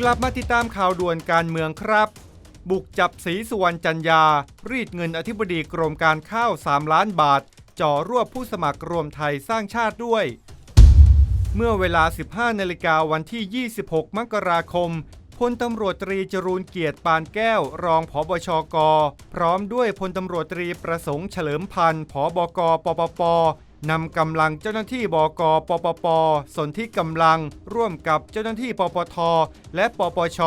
กลับมาติดตามข่าวด่วนการเมืองครับ บุกจับศรีสุวรรณจันยา รีดเงินอธิบดีกรมการข้าว 3 ล้านบาท จ่อรวบผู้สมัครรวมไทยสร้างชาติด้วย เมื่อเวลา 15 นาฬิกาวันที่ 26 มกราคมพลตำรวจตรีจรูนเกียรติปานแก้ว รองผบชก พร้อมด้วยพลตำรวจตรีประสงค์เฉลิมพันธ์ผบกปปป นำกำลังเจ้าหน้าที่บกปปปสนที่กำลังร่วมกับเจ้าหน้าที่ปปท และปปช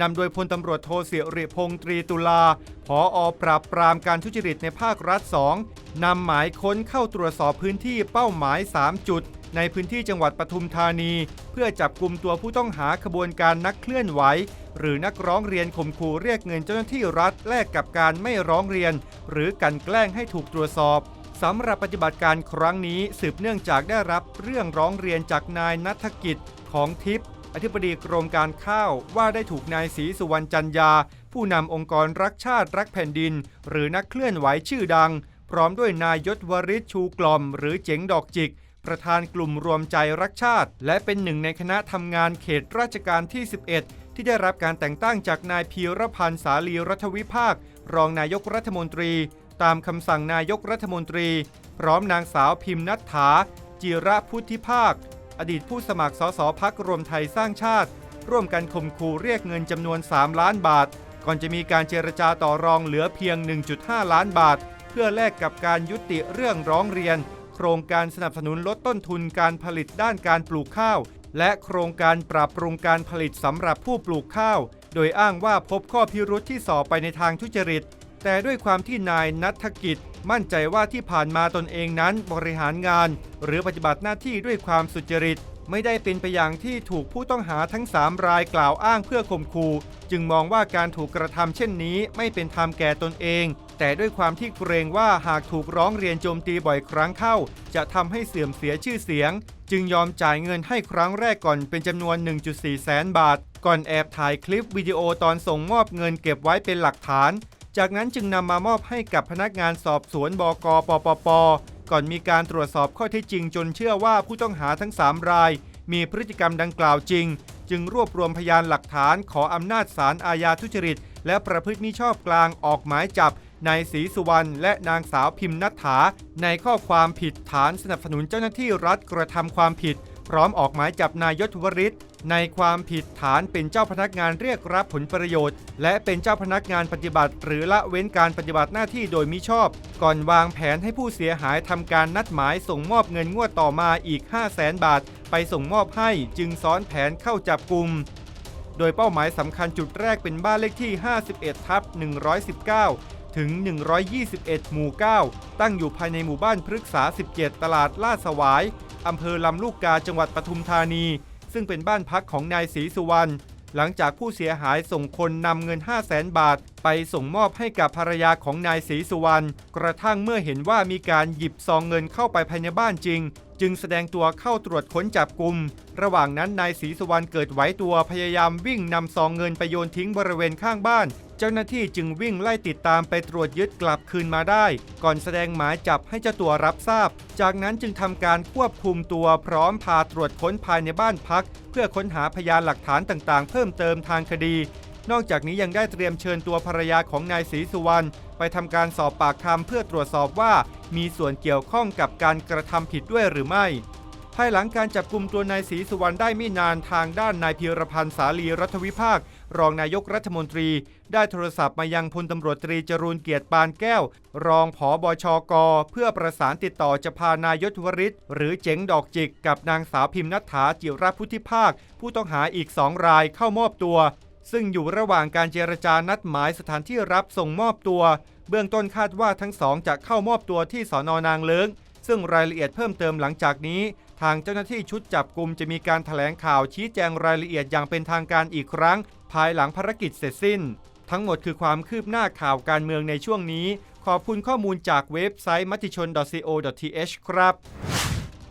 นำโดยพลตำรวจโทสิริพงษ์ตรีตุลาผออปราบปรามการทุจริตในภาครัฐ 2นำหมายค้นเข้าตรวจสอบพื้นที่เป้าหมาย 3 จุด ในพื้นที่จังหวัดปทุมธานี เพื่อจับกลุ่มตัวผู้ต้องหาขบวนการนักเคลื่อนไหว หรือนักร้องเรียนข่มขู่เรียกเงินเจ้าหน้าที่รัฐแลกกับการไม่ร้องเรียน หรือกันแกล้งให้ถูกตรวจสอบ สำหรับปฏิบัติการครั้งนี้สืบเนื่องจากได้รับเรื่องร้องเรียนจากนายนัฐกิจของทิพย์อธิบดีกรมการข้าวว่าได้ถูกนายศรีสุวรรณจันยา ผู้นำองค์กรรักชาติรักแผ่นดิน หรือนักเคลื่อนไหวชื่อดัง พร้อมด้วยนายยศวริศชูกล่อม หรือเจ๋งดอกจิก ประธานกลุ่มรวมใจรักชาติ และเป็นหนึ่งในคณะทำงานเขตราชการที่ 11 ที่ได้รับการแต่งตั้งจากนายพีรพันธ์สาลีรัฐวิภาค รองนายกรัฐมนตรี ตามคำสั่งนายกรัฐมนตรี พร้อมนางสาวพิมพ์นัทธาจิระพุทธิภาค อดีตผู้สมัครสสพักรวมไทยสร้างชาติ ร่วมกันข่มขู่เรียกเงินจำนวน 3 ล้านบาท ก่อนจะมีการเจรจาต่อรองเหลือเพียง 1.5 ล้านบาท เพื่อแลกกับการยุติเรื่องร้องเรียน โครงการสนับสนุนลดต้นทุนการผลิตด้านการปลูกข้าว และโครงการปรับปรุงการผลิตสำหรับผู้ปลูกข้าว โดยอ้างว่าพบข้อพิรุธที่สอบไปในทางทุจริต แต่ด้วยความที่นายนัฐกิจมั่นใจว่าที่ผ่านมาตนเองนั้นบริหารงาน หรือปฏิบัติหน้าที่ด้วยความสุจริต ไม่ได้เป็นไปอย่างที่ถูกผู้ต้องหาทั้ง 3 รายกล่าวอ้างเพื่อข่มขู่จึงมองว่าการถูกกระทำเช่นนี้ไม่เป็นธรรมแก่ตนเอง แต่ด้วยความที่เกรงว่าหากถูกร้องเรียนโจมตีบ่อยครั้งเข้า จะทำให้เสื่อมเสียชื่อเสียง จึงยอมจ่ายเงินให้ครั้งแรกก่อนเป็นจำนวน 1.4 แสนบาท ก่อนแอบถ่ายคลิปวิดีโอตอนส่งมอบเงินเก็บไว้เป็นหลักฐาน จากนั้นจึงนำมามอบให้กับพนักงานสอบสวนบกปปป ก่อนมีการตรวจสอบข้อเท็จจริงจนเชื่อว่าผู้ต้องหาทั้ง 3 ราย มีพฤติกรรมดังกล่าวจริง จึงรวบรวมพยานหลักฐานขออำนาจศาลอาญาทุจริต และประพฤติมิชอบกลางออกหมายจับนายศรีสุวรรณและนางสาวพิมพ์นัทธาในข้อความผิดฐานสนับสนุนเจ้าหน้าที่รัฐกระทำความผิด พร้อมออกหมายจับนายยศวริศ ในความผิดฐานเป็นเจ้าพนักงานเรียกรับผลประโยชน์ และเป็นเจ้าพนักงานปฏิบัติ หรือละเว้นการปฏิบัติหน้าที่โดยมิชอบ ก่อนวางแผนให้ผู้เสียหายทำการนัดหมายส่งมอบเงินงวดต่อมาอีก 5 0 0แสนบาท ไปส่งมอบให้จึงซ้อนแผนเข้าจับกลุ่มโดยเป้าหมายสำคัญจุดแรกเป็นบ้านเลขที่ 51 ทับ 119 ถึง 121 หมู่ 9 ตั้งอยู่ภายในหมู่บ้านพฤกษา 17 ตลาดลาดสวาย อำเภอลำลูกกาจังหวัดปทุมธานี ซึ่งเป็นบ้านพักของนายศรีสุวรรณหลังจากผู้เสียหายส่งคนนำเงิน 5 0 0แสนบาท ไปส่งมอบให้กับภรรยาของนายศรีสุวรรณกระทั่งเมื่อเห็นว่ามีการหยิบซองเงินเข้าไปภายในบ้านจริง จึงแสดงตัวเข้าตรวจค้นจับกลุ่ม ระหว่างนั้นนายศรีสุวรรณเกิดไหวตัวพยายามวิ่งนำซองเงินไปโยนทิ้งบริเวณข้างบ้าน เจ้าหน้าที่จึงวิ่งไล่ติดตามไปตรวจยึดกลับคืนมาได้ ก่อนแสดงหมายจับให้เจ้าตัวรับทราบ จากนั้นจึงทำการควบคุมตัวพร้อมพาตรวจค้นภายในบ้านพัก เพื่อค้นหาพยานหลักฐานต่างๆ เพิ่มเติมทางคดี นอกจากนี้ยังได้เตรียมเชิญตัวภรรยาของนายศรีสุวรรณ ไปทำการสอบปากคำเพื่อตรวจสอบว่ามีส่วนเกี่ยวข้องกับการกระทำผิดด้วยหรือไม่ ภายหลังการจับกลุ่มตัวนายศรีสุวรรณได้ไม่นานทางด้านนายพีรพันธ์สาลีรัฐวิภาค รองนายกรัฐมนตรี ได้โทรศัพท์มายังพลตำรวจตรีจรูนเกียรติปานแก้ว รองผอบชกเพื่อประสานติดต่อจะพานายศวริศหรือเจ๋งดอกจิก กับนางสาวพิมพ์นัทธาจิรพุทธิภาค ผู้ต้องหาอีกสองรายเข้ามอบตัว ซึ่งอยู่ระหว่างการเจรจานัดหมายสถานที่รับส่งมอบตัว เบื้องต้นคาดว่าทั้งสองจะเข้ามอบตัวที่สอนอนางเลิงซึ่งรายละเอียดเพิ่มเติมหลังจากนี้ ทางเจ้าหน้าที่ชุดจับกลุ่มจะมีการถแถลงข่าวชี้แจงรายละเอียดอย่างเป็นทางการอีกครั้ง ภายหลังภารกิจเสร็จสิ้น ทั้งหมดคือความคืบหน้าข่าวการเมืองในช่วงนี้ ขอบคุณข้อมูลจากเว็บไซต์มติชน .co.th ครับ